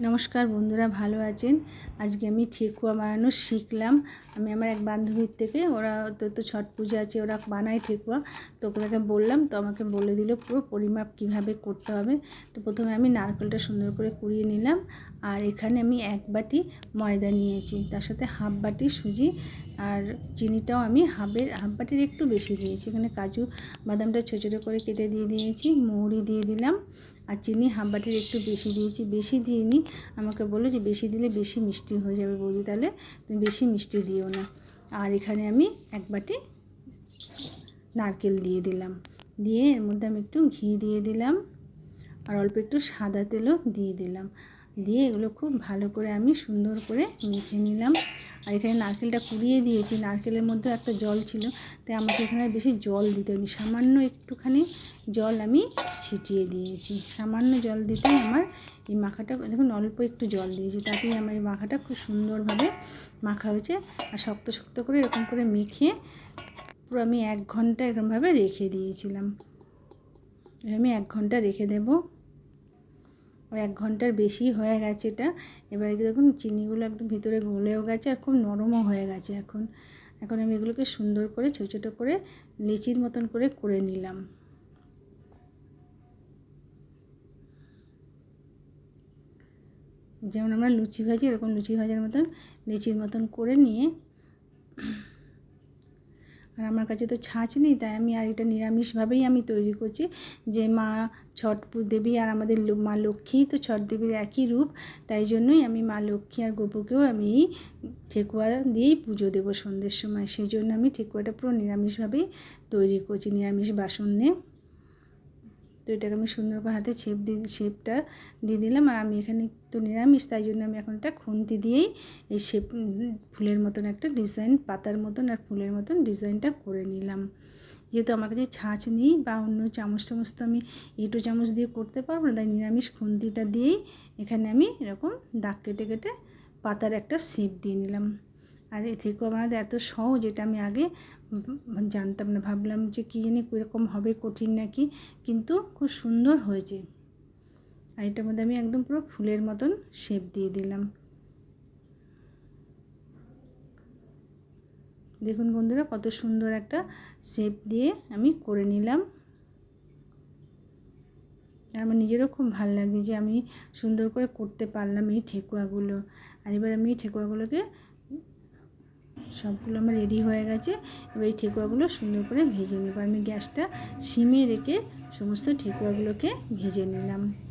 নমস্কার বন্ধুরা, ভালো আছেন? আজকে আমি ঠেকুয়া বানানো শিখলাম। আমি আমার এক বান্ধবীর থেকে, ওরা তো তো ছট পূজা আছে, ওরা বানায় ঠেকুয়া। তো ওকে বললাম, তো আমাকে বলে দিল পুরো পরিমাপ কীভাবে করতে হবে। তো প্রথমে আমি নারকেলটা সুন্দর করে কুড়িয়ে নিলাম। আর এখানে আমি এক বাটি ময়দা নিয়েছি। তার সাথে হাফ বাটি সুজি আর চিনিটাও আমি হাফের, হাফ বাটির একটু বেশি দিয়েছি। এখানে কাজু বাদামটা ছোটো ছোটো করে কেটে দিয়ে দিয়েছি, মৌরি দিয়ে দিলাম আর চিনি হাফ বাটির একটু বেশি দিয়েছি। বেশি দিয়ে দিইনি, আমাকে বলল যে বেশি দিলে বেশি মিষ্টি হয়ে যাবে বৌদি, তাহলে তুমি বেশি মিষ্টি দিও না। আর এখানে আমি এক বাটি নারকেল দিয়ে দিলাম। দিয়ে এর মধ্যে আমি একটু ঘি দিয়ে দিলাম আর অল্প একটু সাদা তেলও দিয়ে দিলাম। দিয়ে এগুলো খুব ভালো করে আমি সুন্দর করে মেখে নিলাম। আর এখানে নারকেলটা কুড়িয়ে দিয়েছি। নারকেলের মধ্যে একটা জল ছিল, তাই আমাকে এখানে বেশি জল দিতে হয়নি। সামান্য একটুখানি জল আমি ছিটিয়ে দিয়েছি। সামান্য জল দিতেই আমার এই মাখাটা, দেখুন অল্প একটু জল দিয়েছি, তাতেই আমার এই মাখাটা খুব সুন্দরভাবে মাখা হয়েছে। আর শক্ত শক্ত করে এরকম করে মেখে পুরো আমি এক ঘণ্টা এরকমভাবে রেখে দিয়েছিলাম। আমি এক ঘণ্টা রেখে দেবো। এক ঘণ্টার বেশি হয়ে গেছে এটা। এবার দেখুন, চিনিগুলো একদম ভিতরে গলেও গেছে আর খুব নরমও হয়ে গেছে এখন। এখন আমি এগুলোকে সুন্দর করে ছোটো ছোটো করে লিচির মতন করে করে নিলাম। যেমন আমরা লুচি ভাজি, এরকম লুচি ভাজার মতন লিচির মতন করে নিয়ে আর আমার কাছে তো ছাঁচ নেই, তাই আমি আর এটা নিরামিষভাবেই আমি তৈরি করছি। যে মা ছট দেবী আর আমাদের মা লক্ষ্মী তো ছট দেবীর একই রূপ, তাই জন্যই আমি মা লক্ষ্মী আর গোপুকেও আমি ঠেকুয়া দিয়েই পুজো দেবো সন্ধ্যের সময়। সেই জন্য আমি ঠেকুয়াটা পুরো নিরামিষভাবেই তৈরি করছি, নিরামিষ বাসন নিয়ে। তো এটাকে আমি সুন্দর করে হাতে ছেপ দিয়ে শেপটা দিয়ে দিলাম। আর আমি এখানে তো নিরামিষ, তাই জন্য আমি এখন একটা খুন্তি দিয়েই এই শেপ ফুলের মতন একটা ডিজাইন পাতার মতন আর ফুলের মতন ডিজাইনটা করে নিলাম। যেহেতু আমার কাছে ছাঁচ নেই বা অন্য চামচ চামচ তো আমি এঁটো চামচ দিয়ে করতে পারব না, তাই নিরামিষ খুন্তিটা দিয়েই এখানে আমি এরকম দাগ কেটে কেটে পাতার একটা শেপ দিয়ে নিলাম। আর এ থেকেও আমাদের এত সহজ, এটা আমি আগে জানতাম না। ভাবলাম যে কী জানি কীরকম হবে, কঠিন নাকি, কিন্তু খুব সুন্দর হয়েছে। আর এটার মধ্যে আমি একদম পুরো ফুলের মতন শেপ দিয়ে দিলাম। দেখুন বন্ধুরা, কত সুন্দর একটা শেপ দিয়ে আমি করে নিলাম। আর আমার নিজেরও খুব ভালো লাগে যে আমি সুন্দর করে করতে পারলাম এই ঠেকুয়াগুলো। আর এবার আমি এই ঠেকুয়াগুলোকে সবগুলো আমার রেডি হয়ে গেছে। এবার এই ঠেকুয়াগুলো সুন্দর করে ভেজে নেব। আমি গ্যাসটা সিমে রেখে সমস্ত ঠেকুয়াগুলোকে ভেজে নিলাম।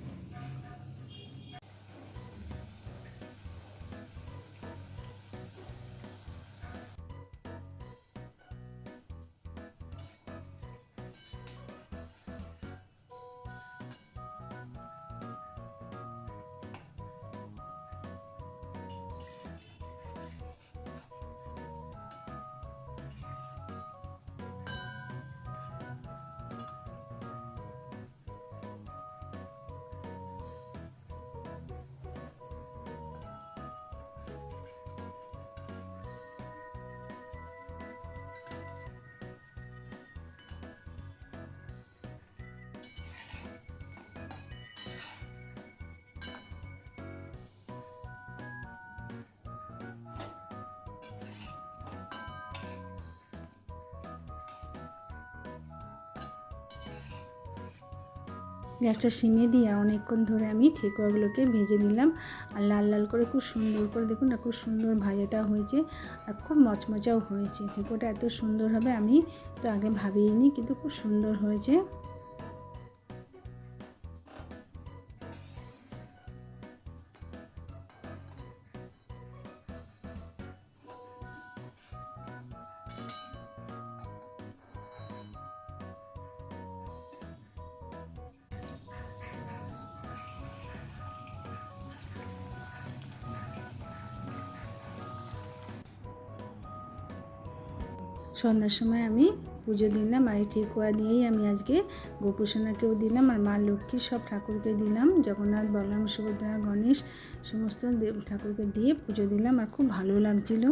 গ্যাসটা সিমে দিয়ে অনেকক্ষণ ধরে আমি ঠেকুয়াগুলোকে ভেজে নিলাম। আর লাল লাল করে খুব সুন্দর করে দেখুন না, খুব সুন্দর ভাজাটা হয়েছে আর খুব মচমচাও হয়েছে। ঠেকুয়াটা এত সুন্দর হবে আমি তো আগে ভাবিনি কিন্তু খুব সুন্দর হয়েছে। সন্ধ্যার সময় আমি পুজো দিলাম আর এই ঠেকুয়া দিয়েই আমি আজকে গোপুসোনাকেও দিলাম আর মা লক্ষ্মী সব ঠাকুরকে দিলাম। জগন্নাথ, বলরাম, সুভদ্রা, গণেশ, সমস্ত ঠাকুরকে দিয়ে পুজো দিলাম আর খুব ভালো লাগছিল।